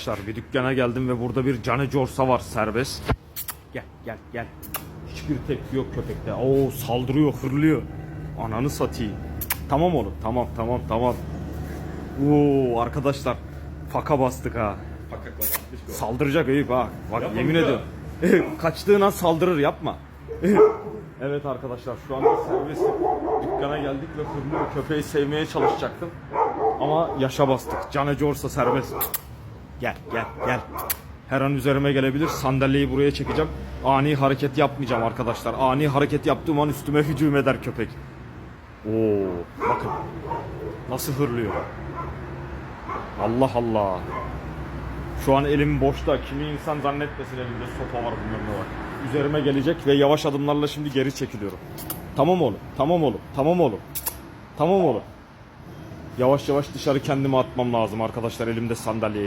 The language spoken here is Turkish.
Arkadaşlar bir dükkana geldim ve burada bir Cane Corsa var serbest. Gel gel gel. Hiçbir tepki yok köpekte. Oo saldırıyor hırlıyor. Ananı satayım. Tamam oğlum tamam tamam tamam. Oo arkadaşlar faka bastık ha. Saldıracak Eyüp ha. Bak Yapma yemin ediyorum. Kaçtığın an saldırır yapma. evet arkadaşlar şu anda serbest dükkana geldik ve hırlıyor köpeği sevmeye çalışacaktım. Ama yaşa bastık. Cane Corsa serbest. Gel gel gel. Her an üzerime gelebilir. Sandalyeyi buraya çekeceğim. Ani hareket yapmayacağım arkadaşlar. Ani hareket yaptığım an üstüme hücum eder köpek. Oo, bakın. Nasıl hırlıyor. Allah Allah. Şu an elim boşta. Kimi insan zannetmesin elimde sopa var bilmem var. Üzerime gelecek ve yavaş adımlarla şimdi geri çekiliyorum. Tamam oğlum. Tamam oğlum. Tamam oğlum. Tamam oğlum. Yavaş yavaş dışarı kendimi atmam lazım arkadaşlar elimde sandalyeyi.